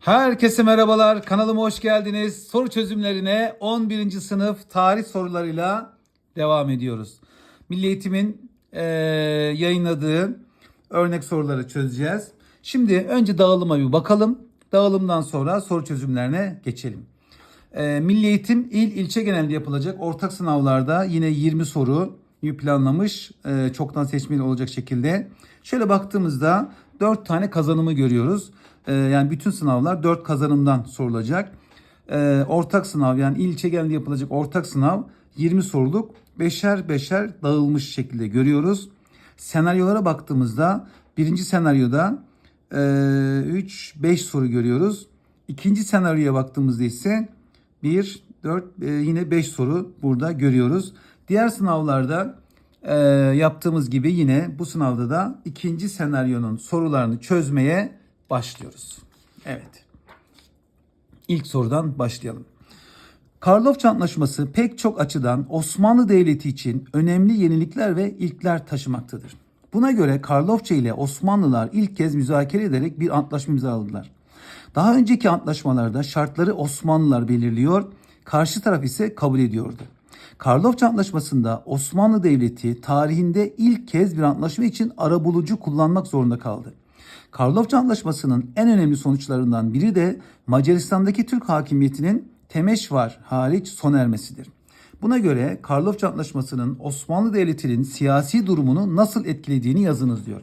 Herkese merhabalar. Kanalıma hoş geldiniz. Soru çözümlerine 11. sınıf tarih sorularıyla devam ediyoruz. Milli Eğitim'in eee, yayınladığı örnek soruları çözeceğiz. Şimdi önce dağılıma bir bakalım. Dağılımdan sonra soru çözümlerine geçelim. Eee, Milli Eğitim il ilçe genelinde yapılacak ortak sınavlarda yine 20 soru planlamış. Eee, çoktan seçmeli olacak şekilde. Şöyle baktığımızda 4 tane kazanımı görüyoruz. Eee, yani bütün sınavlar 4 kazanımdan sorulacak. Eee, ortak sınav yani il ilçe genelinde yapılacak ortak sınav 20 soruluk beşer beşer dağılmış şekilde görüyoruz. Senaryolara baktığımızda birinci senaryoda 3-5 soru görüyoruz. İkinci senaryoya baktığımızda ise 1, 4 yine 5 soru burada görüyoruz. Diğer sınavlarda e, yaptığımız gibi yine bu sınavda da ikinci senaryonun sorularını çözmeye başlıyoruz. Evet. İlk sorudan başlayalım. Karlofça Antlaşması pek çok açıdan Osmanlı Devleti için önemli yenilikler ve ilkler taşımaktadır. Buna göre Karlofça ile Osmanlılar ilk kez müzakere ederek bir antlaşma imzaladılar. Daha önceki antlaşmalarda şartları Osmanlılar belirliyor, karşı taraf ise kabul ediyordu. Karlofça Antlaşması'nda Osmanlı Devleti tarihinde ilk kez bir antlaşma için arabulucu kullanmak zorunda kaldı. Karlofça Antlaşması'nın en önemli sonuçlarından biri de Macaristan'daki Türk hakimiyetinin Temeşvar hariç sona ermesidir. Buna göre Karlofça Antlaşması'nın Osmanlı Devleti'nin siyasi durumunu nasıl etkilediğini yazınız diyor.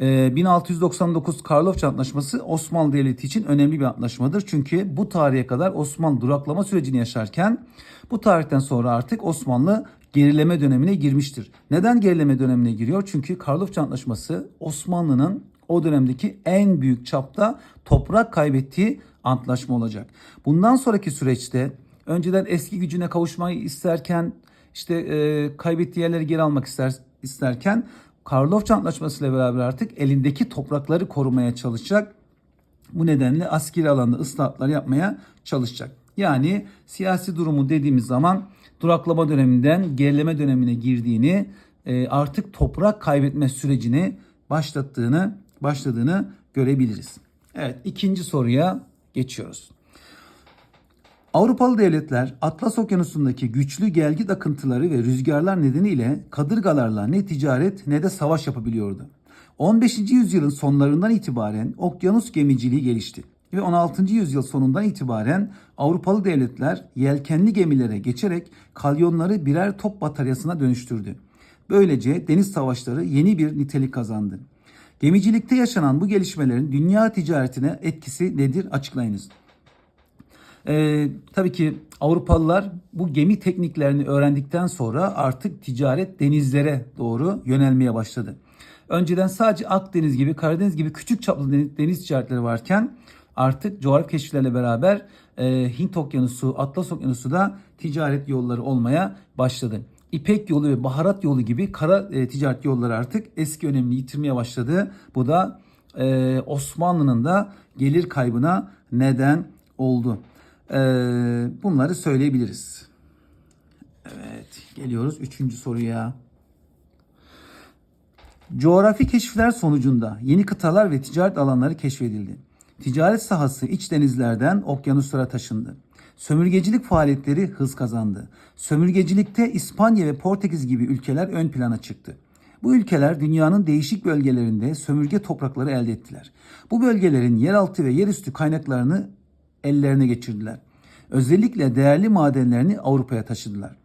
Ee, 1699 Karlofça Antlaşması Osmanlı Devleti için önemli bir antlaşmadır. Çünkü bu tarihe kadar Osmanlı duraklama sürecini yaşarken bu tarihten sonra artık Osmanlı gerileme dönemine girmiştir. Neden gerileme dönemine giriyor? Çünkü Karlofça Antlaşması Osmanlı'nın o dönemdeki en büyük çapta toprak kaybettiği antlaşma olacak. Bundan sonraki süreçte önceden eski gücüne kavuşmayı isterken işte e, kaybettiği yerleri geri almak ister isterken Karlofça Antlaşması ile beraber artık elindeki toprakları korumaya çalışacak. Bu nedenle askeri alanda ıslahatlar yapmaya çalışacak. Yani siyasi durumu dediğimiz zaman duraklama döneminden gerileme dönemine girdiğini, e, artık toprak kaybetme sürecini başlattığını, başladığını görebiliriz. Evet, ikinci soruya geçiyoruz. Avrupalı devletler Atlas Okyanusu'ndaki güçlü gelgit akıntıları ve rüzgarlar nedeniyle kadırgalarla ne ticaret ne de savaş yapabiliyordu. 15. yüzyılın sonlarından itibaren okyanus gemiciliği gelişti ve 16. yüzyıl sonundan itibaren Avrupalı devletler yelkenli gemilere geçerek kalyonları birer top bataryasına dönüştürdü. Böylece deniz savaşları yeni bir nitelik kazandı. Gemicilikte yaşanan bu gelişmelerin dünya ticaretine etkisi nedir açıklayınız. Ee, tabii ki Avrupalılar bu gemi tekniklerini öğrendikten sonra artık ticaret denizlere doğru yönelmeye başladı. Önceden sadece Akdeniz gibi, Karadeniz gibi küçük çaplı deniz, ticaretleri varken artık coğrafi keşiflerle beraber e, Hint Okyanusu, Atlas Okyanusu da ticaret yolları olmaya başladı. İpek yolu ve baharat yolu gibi kara e, ticaret yolları artık eski önemini yitirmeye başladı. Bu da e, Osmanlı'nın da gelir kaybına neden oldu. E, bunları söyleyebiliriz. Evet, geliyoruz üçüncü soruya. Coğrafi keşifler sonucunda yeni kıtalar ve ticaret alanları keşfedildi. Ticaret sahası iç denizlerden okyanuslara taşındı. Sömürgecilik faaliyetleri hız kazandı. Sömürgecilikte İspanya ve Portekiz gibi ülkeler ön plana çıktı. Bu ülkeler dünyanın değişik bölgelerinde sömürge toprakları elde ettiler. Bu bölgelerin yeraltı ve yerüstü kaynaklarını ellerine geçirdiler. Özellikle değerli madenlerini Avrupa'ya taşıdılar.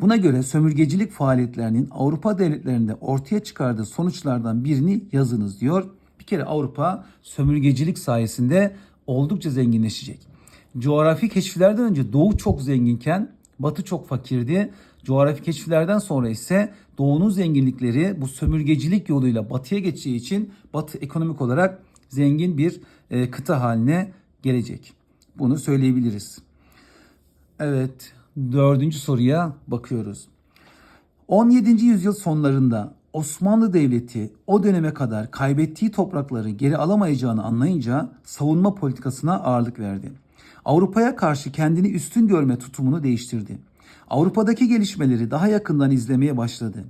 Buna göre sömürgecilik faaliyetlerinin Avrupa devletlerinde ortaya çıkardığı sonuçlardan birini yazınız diyor. Bir kere Avrupa sömürgecilik sayesinde oldukça zenginleşecek. Coğrafi keşiflerden önce Doğu çok zenginken Batı çok fakirdi. Coğrafi keşiflerden sonra ise Doğu'nun zenginlikleri bu sömürgecilik yoluyla Batı'ya geçeceği için Batı ekonomik olarak zengin bir e, kıta haline gelecek. Bunu söyleyebiliriz. Evet, dördüncü soruya bakıyoruz. 17. yüzyıl sonlarında Osmanlı Devleti o döneme kadar kaybettiği toprakları geri alamayacağını anlayınca savunma politikasına ağırlık verdi. Avrupa'ya karşı kendini üstün görme tutumunu değiştirdi. Avrupa'daki gelişmeleri daha yakından izlemeye başladı.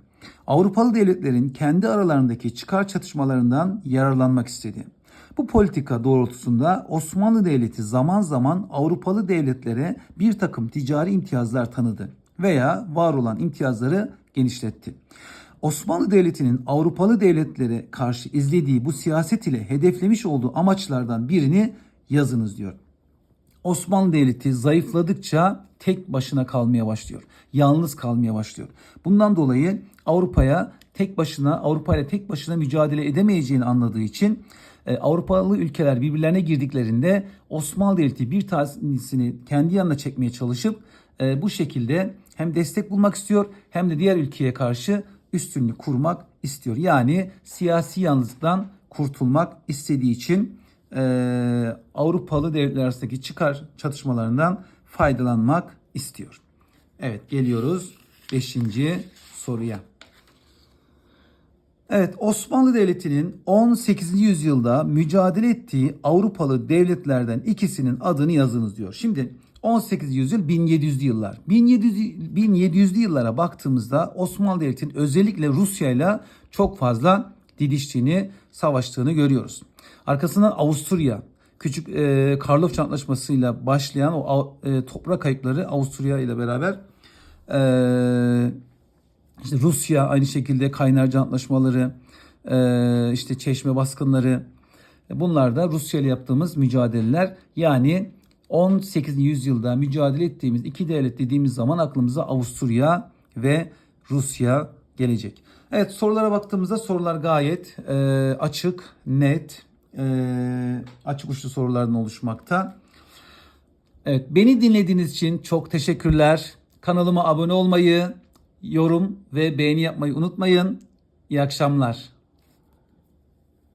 Avrupalı devletlerin kendi aralarındaki çıkar çatışmalarından yararlanmak istedi. Bu politika doğrultusunda Osmanlı Devleti zaman zaman Avrupalı devletlere bir takım ticari imtiyazlar tanıdı veya var olan imtiyazları genişletti. Osmanlı Devleti'nin Avrupalı devletlere karşı izlediği bu siyaset ile hedeflemiş olduğu amaçlardan birini yazınız diyor. Osmanlı Devleti zayıfladıkça tek başına kalmaya başlıyor. Yalnız kalmaya başlıyor. Bundan dolayı Avrupa'ya tek başına Avrupa ile tek başına mücadele edemeyeceğini anladığı için e, Avrupalı ülkeler birbirlerine girdiklerinde Osmanlı Devleti bir tanesini kendi yanına çekmeye çalışıp e, bu şekilde hem destek bulmak istiyor hem de diğer ülkeye karşı üstünlük kurmak istiyor. Yani siyasi yalnızlıktan kurtulmak istediği için e, Avrupalı devletler arasındaki çıkar çatışmalarından faydalanmak istiyor. Evet geliyoruz 5. soruya. Evet Osmanlı Devleti'nin 18. yüzyılda mücadele ettiği Avrupalı devletlerden ikisinin adını yazınız diyor. Şimdi 18. yüzyıl 1700'lü yıllar. 1700 1700'lü yıllara baktığımızda Osmanlı Devleti'nin özellikle Rusya ile çok fazla didiştiğini, savaştığını görüyoruz. Arkasından Avusturya, küçük e, Karlofça Antlaşması'yla başlayan o e, toprak kayıpları Avusturya ile beraber e, işte Rusya aynı şekilde kaynarca antlaşmaları, e, işte çeşme baskınları e, bunlar da Rusya ile yaptığımız mücadeleler. Yani 18. yüzyılda mücadele ettiğimiz iki devlet dediğimiz zaman aklımıza Avusturya ve Rusya gelecek. Evet sorulara baktığımızda sorular gayet e, açık, net, e, açık uçlu sorulardan oluşmakta. Evet, beni dinlediğiniz için çok teşekkürler. Kanalıma abone olmayı, yorum ve beğeni yapmayı unutmayın. İyi akşamlar.